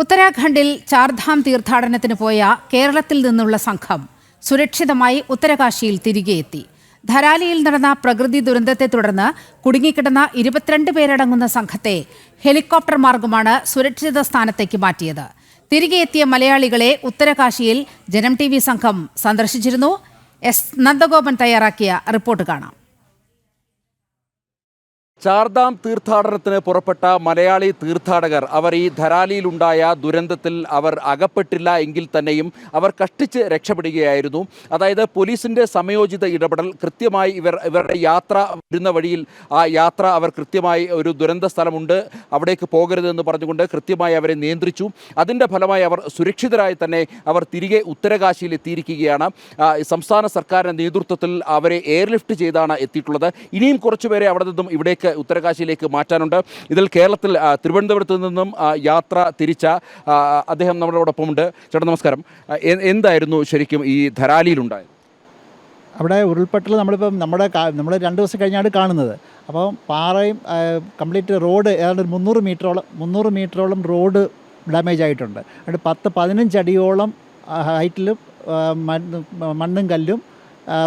ഉത്തരാഖണ്ഡിൽ ചാർധാം തീർത്ഥാടനത്തിന് പോയ കേരളത്തിൽ നിന്നുള്ള സംഘം സുരക്ഷിതമായി ഉത്തരകാശിയിൽ തിരികെ എത്തി. ധരാലിയിൽ നടന്ന പ്രകൃതി ദുരന്തത്തെ തുടർന്ന് കുടുങ്ങിക്കിടന്ന ഇരുപത്തിരണ്ട് പേരടങ്ങുന്ന സംഘത്തെ ഹെലികോപ്റ്റർ മാർഗമാണ് സുരക്ഷിത സ്ഥാനത്തേക്ക് മാറ്റിയത്. തിരികെ എത്തിയ മലയാളികളെ ഉത്തരകാശിയിൽ ജനം ടി സംഘം സന്ദർശിച്ചിരുന്നു. എസ്. നന്ദഗോപൻ തയ്യാറാക്കിയ റിപ്പോർട്ട് കാണാം. ചാർധാം തീർത്ഥാടനത്തിന് പുറപ്പെട്ട മലയാളി തീർത്ഥാടകർ അവർ ഈ ധരാലിയിലുണ്ടായ ദുരന്തത്തിൽ അവർ അകപ്പെട്ടില്ല എങ്കിൽ തന്നെയും അവർ കഷ്ടിച്ച് രക്ഷപ്പെടുകയായിരുന്നു. അതായത് പോലീസിന്റെ സമയോചിത ഇടപെടൽ കൃത്യമായി ഇവർ ഇവരുടെ യാത്ര വരുന്ന വഴിയിൽ ആ യാത്ര അവർ കൃത്യമായി ഒരു ദുരന്ത സ്ഥലമുണ്ട് അവിടേക്ക് പോകരുതെന്ന് പറഞ്ഞുകൊണ്ട് കൃത്യമായി അവരെ നിയന്ത്രിച്ചു. അതിന്റെ ഫലമായി അവർ സുരക്ഷിതരായി തന്നെ അവർ തിരികെ ഉത്തരകാശിയിൽ എത്തിയിരിക്കുകയാണ്. സംസ്ഥാന സർക്കാരിന്റെ നേതൃത്വത്തിൽ അവരെ എയർലിഫ്റ്റ് ചെയ്താണ് എത്തിയിട്ടുള്ളത്. ഇനിയും കുറച്ചുപേരെ അവിടെ നിന്നും ഇവിടേക്ക് ഉത്തരകാശിയിലേക്ക് മാറ്റാനുണ്ട്. ഇതിൽ കേരളത്തിൽ തിരുവനന്തപുരത്ത് നിന്നും യാത്ര തിരിച്ച അദ്ദേഹം നമ്മുടെ ഒപ്പമുണ്ട് ചേട്ടാ നമസ്കാരം. എന്തായിരുന്നു ശരിക്കും ഈ ധരാലിയിലുണ്ടായത്? അവിടെ ഉരുൾപൊട്ടൽ നമ്മളിപ്പം നമ്മുടെ നമ്മൾ രണ്ട് ദിവസം കഴിഞ്ഞാണ് കാണുന്നത്. അപ്പം പാറയും കംപ്ലീറ്റ് റോഡ് ഏതാണ്ട് ഒരു മുന്നൂറ് മീറ്ററോളം മുന്നൂറ് മീറ്ററോളം റോഡ് ഡാമേജ് ആയിട്ടുണ്ട്. എന്നിട്ട് പത്ത് പതിനഞ്ച് അടിയോളം ഹൈറ്റിലും മണ്ണും കല്ലും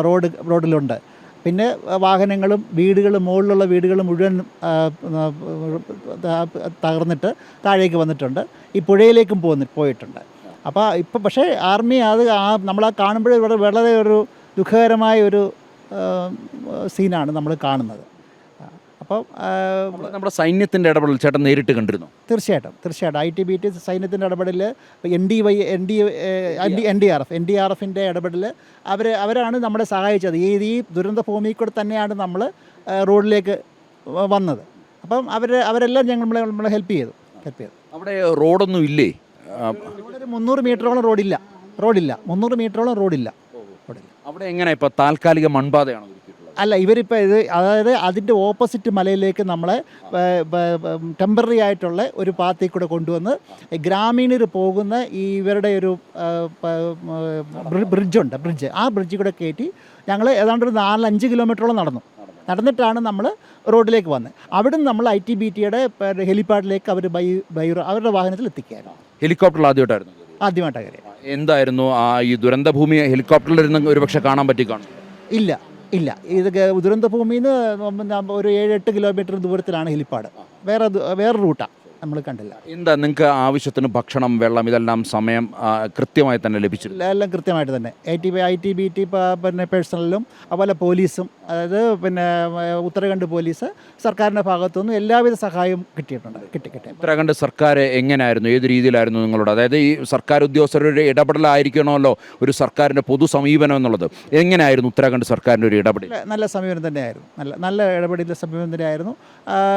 റോഡ് റോഡിലുണ്ട്. പിന്നെ വാഹനങ്ങളും വീടുകളും മുകളിലുള്ള വീടുകൾ മുഴുവൻ തകർന്നിട്ട് താഴേക്ക് വന്നിട്ടുണ്ട്. ഈ പുഴയിലേക്കും പോന്നി പോയിട്ടുണ്ട്. അപ്പോൾ ഇപ്പോൾ പക്ഷേ ആർമി അത് ആ നമ്മളാ കാണുമ്പോഴേ വളരെ വളരെ ഒരു ദുഃഖകരമായ ഒരു സീനാണ് നമ്മൾ കാണുന്നത്. അപ്പോൾ നമ്മുടെ സൈന്യത്തിന്റെ ഇടപെടൽ ചേട്ടൻ നേരിട്ട് കണ്ടിരുന്നു? തീർച്ചയായിട്ടും തീർച്ചയായിട്ടും. ഐ ടി ബി ടി സൈന്യത്തിന്റെ ഇടപെടൽ N D Y N D N D R. F N D R എഫിന്റെ ഇടപെടൽ. അവർ അവരാണ് നമ്മളെ സഹായിച്ചത്. ഈ ഈ ദുരന്ത ഭൂമിയിൽ കൂടെ തന്നെയാണ് നമ്മൾ റോഡിലേക്ക് വന്നത്. അപ്പം അവർ അവരെല്ലാം ഞങ്ങൾ നമ്മളെ നമ്മളെ ഹെൽപ്പ് ചെയ്തു ഹെൽപ്പ് ചെയ്തു. അവിടെ റോഡൊന്നും ഇല്ലേ? ഇവിടെ ഒരു മുന്നൂറ് മീറ്ററോളം റോഡില്ല റോഡില്ല. മുന്നൂറ് മീറ്ററോളം റോഡില്ല. റോഡില്ല അവിടെ എങ്ങനെ ഇപ്പോൾ താൽക്കാലിക മൺപാതയാണോ? അല്ല ഇവരിപ്പോൾ ഇത് അതായത് അതിന്റെ ഓപ്പോസിറ്റ് മലയിലേക്ക് നമ്മളെ ടെമ്പററി ആയിട്ടുള്ള ഒരു പാത്തിൽ കൂടെ കൊണ്ടുവന്ന് ഗ്രാമീണർ പോകുന്ന ഈ ഇവരുടെ ഒരു ബ്രിഡ്ജുണ്ട് ബ്രിഡ്ജ് ആ ബ്രിഡ്ജിൽ കൂടെ കയറ്റി ഞങ്ങൾ ഏതാണ്ട് ഒരു നാലഞ്ച് കിലോമീറ്ററോളം നടന്നു. നടന്നിട്ടാണ് നമ്മൾ റോഡിലേക്ക് വന്നത്. അവിടെ നിന്ന് നമ്മൾ ഐ ടി ബി ടിയുടെ ഹെലിപ്പാഡിലേക്ക് അവർ ബൈ ബൈ അവരുടെ വാഹനത്തിൽ എത്തിക്കുകയായിരുന്നു ഹെലികോപ്റ്ററിൽ ആദ്യമായിട്ടായിരുന്നു ആദ്യമായിട്ടാണ് എന്തായിരുന്നു ആ ഈ ദുരന്തഭൂമി ഒരു ഒരുപക്ഷെ കാണാൻ പറ്റി കാണും. ഇല്ല. ഇല്ല. ഇത് ദുരന്തഭൂമിയിൽ നിന്ന് ഒരു ഏഴ് എട്ട് കിലോമീറ്റർ ദൂരത്തിലാണ് ഹെലിപ്പാഡ് വേറെ വേറെ റൂട്ടാണ് നമ്മൾ കണ്ടില്ല. എന്താ നിങ്ങൾക്ക് ആവശ്യത്തിന് ഭക്ഷണം വെള്ളം ഇതെല്ലാം സമയം കൃത്യമായി തന്നെ ലഭിച്ചു എല്ലാം- എല്ലാം കൃത്യമായിട്ട് തന്നെ. I T I T B T പിന്നെ പേഴ്സണലും അതുപോലെ പോലീസും അതായത് പിന്നെ ഉത്തരാഖണ്ഡ് പോലീസ് സർക്കാരിന്റെ ഭാഗത്തുനിന്ന് എല്ലാവിധ സഹായവും കിട്ടിയിട്ടുണ്ട്. കിട്ടി കിട്ടി. ഉത്തരാഖണ്ഡ് സർക്കാർ എങ്ങനെയായിരുന്നു? ഏത് രീതിയിലായിരുന്നു നിങ്ങളോട്? അതായത് ഈ സർക്കാർ ഉദ്യോഗസ്ഥരുടെ ഇടപെടലായിരിക്കണമല്ലോ? ഒരു സർക്കാരിന്റെ പൊതു സമീപനം എന്നുള്ളത്. എങ്ങനെയായിരുന്നു ഉത്തരാഖണ്ഡ് സർക്കാരിന്റെ ഒരു ഇടപെടൽ? നല്ല- നല്ല സമീപനം തന്നെയായിരുന്നു. നല്ല നല്ല ഇടപെടലിന്റെ സമീപനം തന്നെയായിരുന്നു.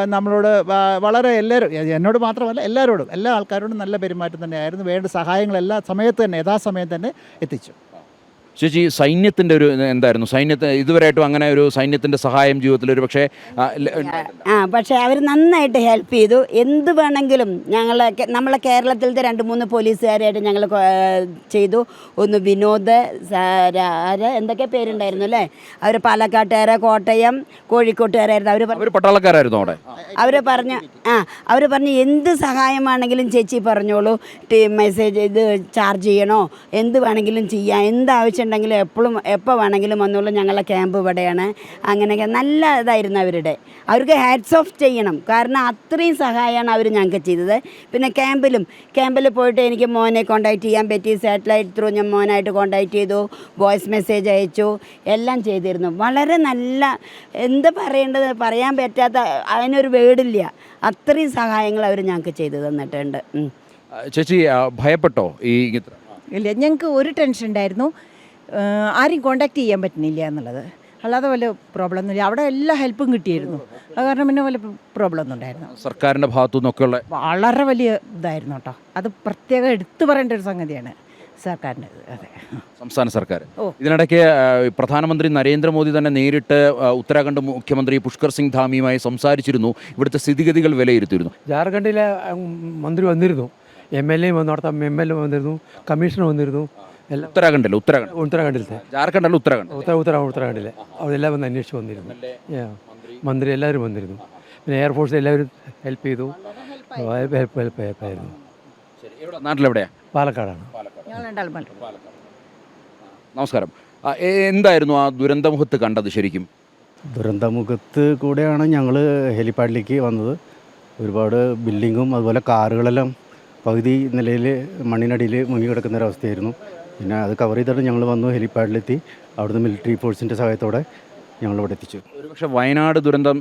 നമ്മളോട് വളരെ എല്ലാവരും എന്നോട് മാത്രമല്ല എല്ലാവരോടും എല്ലാ ആൾക്കാരോടും നല്ല പെരുമാറ്റം തന്നെയായിരുന്നു. വേണ്ട സഹായങ്ങളെല്ലാം സമയത്ത് തന്നെ യഥാസമയം തന്നെ എത്തിച്ചു. ചേച്ചി സൈന്യത്തിന്റെ ഒരു എന്തായിരുന്നു? സൈന്യത്തെ ഇതുവരെയായിട്ടും അങ്ങനെ ഒരു സൈന്യത്തിന്റെ സഹായം ജീവിതത്തിൽ ഒരു പക്ഷേ ആ, പക്ഷേ അവർ നന്നായിട്ട് ഹെൽപ്പ് ചെയ്തു. എന്ത് വേണമെങ്കിലും ഞങ്ങൾ നമ്മളെ കേരളത്തിലത്തെ രണ്ട് മൂന്ന് പോലീസുകാരായിട്ട് ഞങ്ങൾ ചെയ്തു. ഒന്ന് വിനോദ് സാര- ആര് എന്തൊക്കെ പേരുണ്ടായിരുന്നു അല്ലേ? അവർ പാലക്കാട്ടുകാരെ കോട്ടയം കോഴിക്കോട്ടുകാരായിരുന്നു. അവർ പട്ടാളക്കാരായിരുന്നു അവിടെ? അവർ പറഞ്ഞു ആ അവർ പറഞ്ഞു എന്ത് സഹായമാണെങ്കിലും ചേച്ചി പറഞ്ഞോളൂ. ടി മെസ്സേജ് ഇത് ചാർജ് ചെയ്യണോ? എന്ത് വേണമെങ്കിലും ചെയ്യാം. എന്ത് ആവശ്യമുണ്ടെങ്കിലും എപ്പോഴും എപ്പോൾ വേണമെങ്കിലും വന്നോളൂ. ഞങ്ങളുടെ ക്യാമ്പ് ഇവിടെയാണ്. അങ്ങനെയൊക്കെ നല്ല ഇതായിരുന്നു അവരുടെ. അവർക്ക് ഹാറ്റ്സ് ഓഫ് ചെയ്യണം. കാരണം അത്രയും സഹായമാണ് അവർ ഞങ്ങൾക്ക് ചെയ്തത്. പിന്നെ ക്യാമ്പിലും ക്യാമ്പിൽ പോയിട്ട് എനിക്ക് മോനെ കോണ്ടാക്ട് ചെയ്യാൻ പറ്റി. സാറ്റലൈറ്റ് ത്രൂ ഞാൻ മോനായിട്ട് കോണ്ടാക്ട് ചെയ്തു. വോയിസ് മെസ്സേജ് അയച്ചു. എല്ലാം ചെയ്തിരുന്നു. വളരെ നല്ല എന്ത് പറയേണ്ടത്? പറയാൻ പറ്റാത്ത അതിനൊരു വേർഡില്ല അത്രയും സഹായങ്ങൾ അവർ ഞങ്ങൾക്ക് ചെയ്തു തന്നിട്ടുണ്ട്. ചേച്ചി ഭയപ്പെട്ടോ ഈ ഇല്ല ഞങ്ങൾക്ക് ഒരു ടെൻഷൻ ഉണ്ടായിരുന്നു. ആരെയും കോണ്ടാക്ട് ചെയ്യാൻ പറ്റുന്നില്ല എന്നുള്ളത്. അല്ലാതെ വല്ല പ്രോബ്ലം ഒന്നുമില്ല അവിടെ എല്ലാ ഹെൽപ്പും കിട്ടിയിരുന്നു. അത് കാരണം പിന്നെ വല്ല പ്രോബ്ലം ഒന്നും ഉണ്ടായിരുന്നു സർക്കാരിന്റെ ഭാഗത്തു നിന്നൊക്കെയുള്ള വളരെ വലിയ ഇതായിരുന്നു കേട്ടോ. അത് പ്രത്യേകം എടുത്തു പറയേണ്ട ഒരു സംഗതിയാണ് സർക്കാരിന്റെ അതെ. സംസ്ഥാന സർക്കാർ. ഓ. ഇതിനിടയ്ക്ക് പ്രധാനമന്ത്രി നരേന്ദ്രമോദി തന്നെ നേരിട്ട് ഉത്തരാഖണ്ഡ് മുഖ്യമന്ത്രി പുഷ്കർ സിംഗ് ധാമിയുമായി സംസാരിച്ചിരുന്നു. ഇവിടുത്തെ സ്ഥിതിഗതികൾ വിലയിരുത്തിയിരുന്നു. ജാർഖണ്ഡിലെ മന്ത്രി വന്നിരുന്നു. എം എൽ എ വന്നു അവിടുത്തെ എം എൽ എ വന്നിരുന്നു. കമ്മീഷണർ വന്നിരുന്നു. എല്ലാം ഉത്തരാഖണ്ഡിൽ ഉത്തരാഖണ്ഡ്. ഉത്തരാഖണ്ഡിലത്തെ. ജാർഖണ്ഡ് അല്ല ഉത്തരാഖണ്ഡ്. ഉത്തര ഉത്തരാഖണ്ഡ് ഉത്തരാഖണ്ഡിലെ. അവരെല്ലാം വന്ന് അന്വേഷിച്ച് വന്നിരുന്നു. മന്ത്രി എല്ലാവരും വന്നിരുന്നു. പിന്നെ എയർഫോഴ്സ് എല്ലാവരും ഹെൽപ്പ് ചെയ്തു. ഹെൽപ്പ് ഹെൽപ്പ് ഹെൽപ്പ് ഹെൽപ്പ് ആയിരുന്നു. ശരി. എവിടെ? നാട്ടിലെവിടെയാ? പാലക്കാടാണ്. ഞങ്ങൾ രണ്ടാളും പാലക്കാട്. നമസ്കാരം. എന്തായിരുന്നു ആ ദുരന്തമുഖത്ത് കണ്ടത് ശരിക്കും? ദുരന്തമുഖത്ത് കൂടെയാണ് ഞങ്ങൾ ഹെലിപ്പാഡിലേക്ക് വന്നത്. ഒരുപാട് ബിൽഡിങ്ങും അതുപോലെ കാറുകളെല്ലാം പകുതി നിലയിൽ മണ്ണിനടിയിൽ മുങ്ങി കിടക്കുന്ന ഒരവസ്ഥയായിരുന്നു പിന്നെ അത് കവർ ചെയ്തിട്ട് ഞങ്ങൾ വന്നു ഹെലിപ്പാഡിലെത്തി അവിടുന്ന് മിലിറ്ററി ഫോഴ്സിന്റെ സഹായത്തോടെ ഞങ്ങൾ ഇവിടെ എത്തിച്ചു. ഒരുപക്ഷെ വയനാട് ദുരന്തം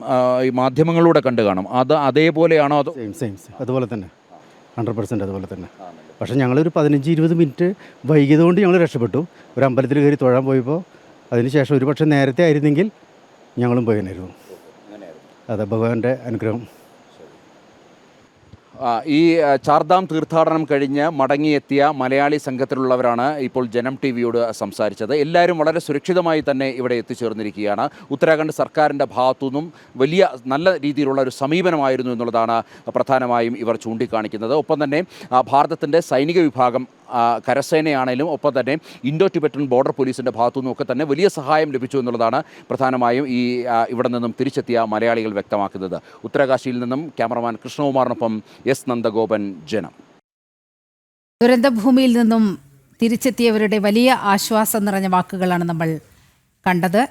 ഈ മാധ്യമങ്ങളിലൂടെ കണ്ടു കാണും. അത് അതേപോലെയാണോ അതോ സെയിം സെയിം അതുപോലെ തന്നെ. ഹൺഡ്രഡ് പെർസെന്റ് അതുപോലെ തന്നെ. പക്ഷേ ഞങ്ങളൊരു പതിനഞ്ച് ഇരുപത് മിനിറ്റ് വൈകിയതുകൊണ്ട് ഞങ്ങൾ രക്ഷപ്പെട്ടു. ഒരു അമ്പലത്തിൽ കയറി തൊഴാൻ പോയപ്പോൾ അതിനുശേഷം ഒരു പക്ഷേ നേരത്തെ ആയിരുന്നെങ്കിൽ ഞങ്ങളും പോയനായിരുന്നു. അതെ ഭഗവാന്റെ അനുഗ്രഹം. ഈ ചാർദാം തീർത്ഥാടനം കഴിഞ്ഞ് മടങ്ങിയെത്തിയ മലയാളി സംഘത്തിലുള്ളവരാണ് ഇപ്പോൾ ജനം ടി വിയോട് സംസാരിച്ചത്. എല്ലാവരും വളരെ സുരക്ഷിതമായി തന്നെ ഇവിടെ എത്തിച്ചേർന്നിരിക്കുകയാണ്. ഉത്തരാഖണ്ഡ് സർക്കാരിന്റെ ഭാഗത്തുനിന്നും വലിയ നല്ല രീതിയിലുള്ള ഒരു സമീപനമായിരുന്നു എന്നുള്ളതാണ് പ്രധാനമായും ഇവർ ചൂണ്ടിക്കാണിക്കുന്നത്. ഒപ്പം തന്നെ ഭാരതത്തിന്റെ സൈനിക വിഭാഗം കരസേനയാണേലും ഒപ്പം തന്നെ ഇൻഡോ ടിബറ്റൻ ബോർഡർ പോലീസിന്റെ ഭാഗത്തു നിന്നൊക്കെ തന്നെ വലിയ സഹായം ലഭിച്ചു എന്നുള്ളതാണ് പ്രധാനമായും ഈ ഇവിടെ നിന്നും തിരിച്ചെത്തിയ മലയാളികൾ വ്യക്തമാക്കുന്നത്. ഉത്തരകാശിയിൽ നിന്നും ക്യാമറമാൻ കൃഷ്ണകുമാറിനൊപ്പം എസ് നന്ദഗോപൻ ജനം. ദുരന്തഭൂമിയിൽ നിന്നും തിരിച്ചെത്തിയവരുടെ വലിയ ആശ്വാസം നിറഞ്ഞ വാക്കുകളാണ് നമ്മൾ കണ്ടത്.